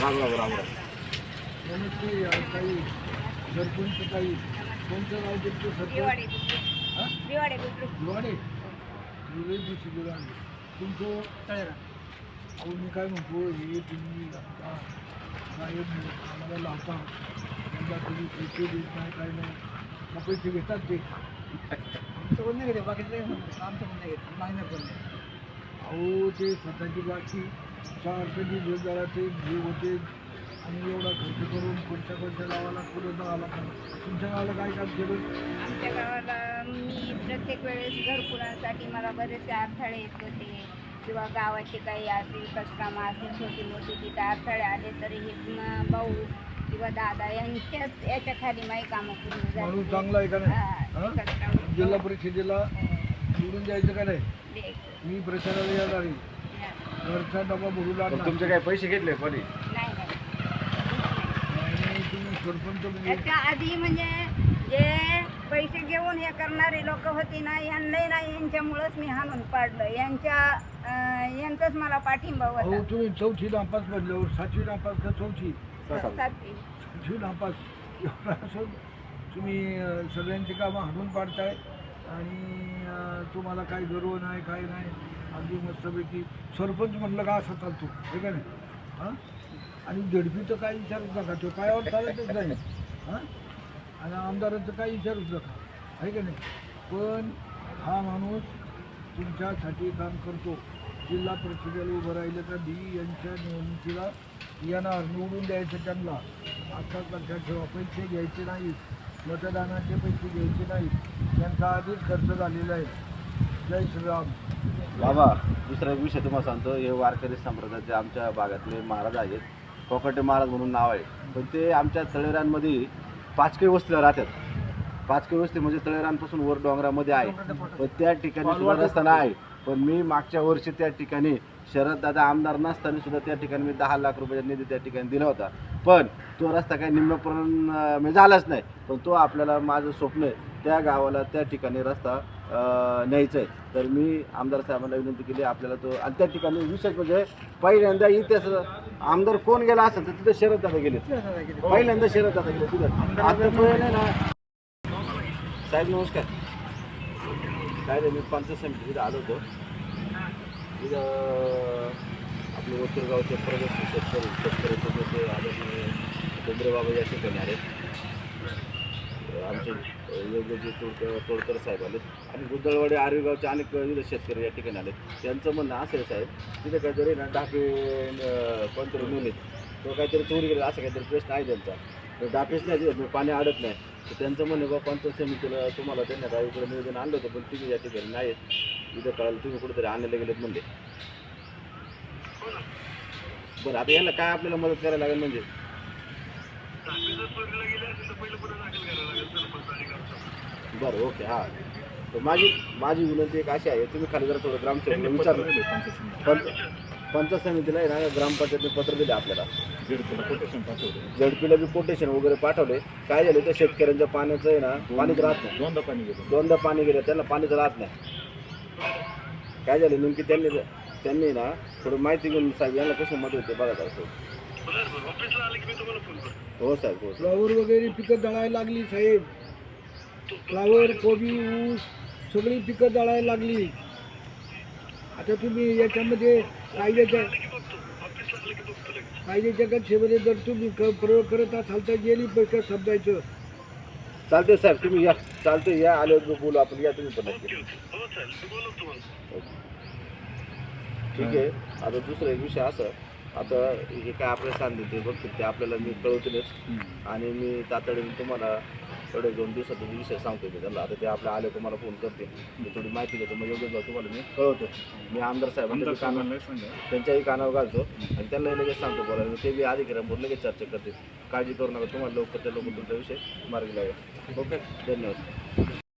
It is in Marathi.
राम राम राम राम. नमस्ते काही सरपंच काही कोणतं नाव तुमचं बुद्रुक दिवाडे तुमचं? तळेरा. अहो मी काय म्हणतो हे तुम्ही आता साहेब आम्हाला लावता. समजा तुम्ही पैसे देत नाही काय नाही. मग पैसे घेतात ते. आमचं कोण नाही घेते? बाकीचं आमचं कोण नाही घेते? मागणार कोण नाही अहो ते स्वतःची बाकी. ते जे होते. आणि एवढा खर्च करून कोणत्या कोणत्या गावाला पुढे तुमच्या गावाला काय काम केलं? आमच्या गावाला मी प्रत्येक वेळेस घरकुलांसाठी मला बरेचसे अडथळे येत होते. किंवा गावाचे काही असेल कष्टकामं असेल छोटी मोठी तिथे अडथळे आले तरी हे भाऊ किंवा दादा यांच्याच याच्या खाली माझी कामं पूर्ण झाली. माणूस चांगला आहे का नाही? हा, जिल्हा परिषदेला निवडून द्यायचं का नाही. मी प्रचाराला येणार आहे. घरचा डबा भरू पण लागणार तुमचे काय पैसे घेतले कोणी? नाही नाही. आणि तुम्ही सरपंच म्हणजे आधी म्हणजे जे पैसे घेऊन हे करणारे लोक होती ना यांना ना यांच्यामुळंच मी हाणून पाडलं. यांच्या अं, यांचाच मला पाठिंबा अहो होता तुम्ही चौथी नापास बनल्यावर सातवी नापास का चौथी? सातवी. सातवी. नापास. एवढं असून तुम्ही अं, सगळ्यांची कामं हाणून पाडताय आणि अं, तुम्हाला काही गर्व नाही काय नाही. अगदी मस्तपैकी सरपंच म्हणलं का असं चालतो. हे का नाही? हां? आणि झडपी काय विचारूच नका. तो पायावर चालतच नाही. हां? आणि आमदारांचं काय विचारूच नका. आहे का नाही? पण हा माणूस तुमच्यासाठी काम करतो. जिल्हा परिषदेला उभं राहिलं तर बी यांच्या निवडणुकीला येणार निवडून द्यायचं त्यांना. आता लक्षात ठेवा पैसे घ्यायचे नाहीत. मतदानाचे पैसे घ्यायचे नाहीत. त्यांचा आधीच खर्च झालेला आहे. जय श्रीराम. बाबा दुसरा एक विषय तुम्हाला सांगतो. हे वारकरी संप्रदायाचे आमच्या भागातले महाराज आहेत कोकटे महाराज म्हणून नाव आहे. पण ते आमच्या तळेरांमध्ये पाचके वस्तीला राहतात. पाचके वस्ती म्हणजे तळेरांपासून वर डोंगरामध्ये आहे. पण त्या ठिकाणी सुद्धा रस्ता नाही. आहे पण मी मागच्या वर्षी त्या ठिकाणी शरद दादा आमदार नसताना सुद्धा त्या ठिकाणी मी दहा लाख रुपयाचा निधी त्या ठिकाणी दिला होता. पण तो रस्ता काही निम्नपर्यंत मी झालाच नाही. पण तो आपल्याला माझं स्वप्न आहे. त्या गावाला त्या ठिकाणी रस्ता न्यायचं आहे. तर मी आमदार साहेबांना विनंती केली आपल्याला तो आणि त्या ठिकाणी विशेष म्हणजे पहिल्यांदा इतिहास आमदार कोण गेला असेल तर तिथे शरद दादा गेले. पहिल्यांदा शरद दादा गेले तिथं. आता नाही ना साहेब नमस्कार. काय रे मी पंचायत समितीमध्ये आलो होतो. तिथं आपले वकीलगावचे प्रगत शेतकरी शेतकऱ्याचे जे आदरणीय बाबा या ठिकाणी आले. आमचे योग्यजी तोडकर तोडकर साहेब आले आणि गुद्दळवाडी आर्वीगावचे अनेक विविध शेतकरी या ठिकाणी आले त्यांचं म्हणणं असं आहे साहेब तिथे काहीतरी ना डाके कोणतरी नेलेत तो काहीतरी चोरी गेला असं काहीतरी प्रश्न आहे त्यांचा. तर डाकेच नाही तिथं, पाणी अडत नाही. तर त्यांचं म्हणणं बा पंचायत समितीला तुम्हाला त्यांना काही इकडे निवेदन आणलं होतं पण तुम्ही या ठिकाणी नाहीत इथं कळालं तुम्ही कुठेतरी आणायला गेलेत म्हणले. बरं आता याला काय आपल्याला मदत करायला लागेल म्हणजे? बरं ओके हां. तर माझी माझी विनंती एक अशी आहे तुम्ही खाली जरा थोडं ग्रामसेवक विचारलं. पंच पंचायत समितीला आहे ना ग्रामपंचायतने पत्र दिले आपल्याला. झडपीला बी कोटेशन वगैरे पाठवले. काय झालं त्या शेतकऱ्यांच्या पाण्याचं आहे ना पाणीच राहत नाही. दोनदा पाणी गेलं. दोनदा पाणी गेलं त्यांना पाणीच राहत नाही. काय झालं नेमकी त्यांनी त्यांनी ना थोडं माहिती घेऊन साहेब यांना कशी मदत होते बघा थोडं. हो साहेब हो फ्लावर वगैरे पिकं दळायला लागली साहेब. फ्लावर कोबी ऊस सगळी पिकं दळायला लागली. आता तुम्ही याच्यामध्ये कायद्याच्या कायद्याच्या कक्षेमध्ये जर तुम्ही क- प्रयोग करत असाल तर गेली पैसे समजायचं चालते साहेब तुम्ही या. चालते या आले बोलू आपण. या तुम्ही पण नक्की. ठीक आहे. आता दुसरा एक विषय असं. आता हे काय आपल्या सांगितले ते बघतील ते आपल्याला मी कळवतीलच. आणि मी तातडीने तुम्हाला थोडे दोन दिवसात विषय सांगतो मी त्यांना. आता ते आपल्या आले तुम्हाला फोन करते मी थोडी माहिती घेतो. मग योग्य तुम्हाला मी कळवतो. मी आमदार साहेबांच्या बी कानावर त्यांच्याही कानावर घालतो आणि त्यांना लगेच सांगतो बोलायला. ते बी अधिकाऱ्यांबरोबर लगेच चर्चा करते काळजी करू नका. तुम्हाला लवकर त्या लवकर तुमचा विषय मार्गी लागेल. ओके. धन्यवाद.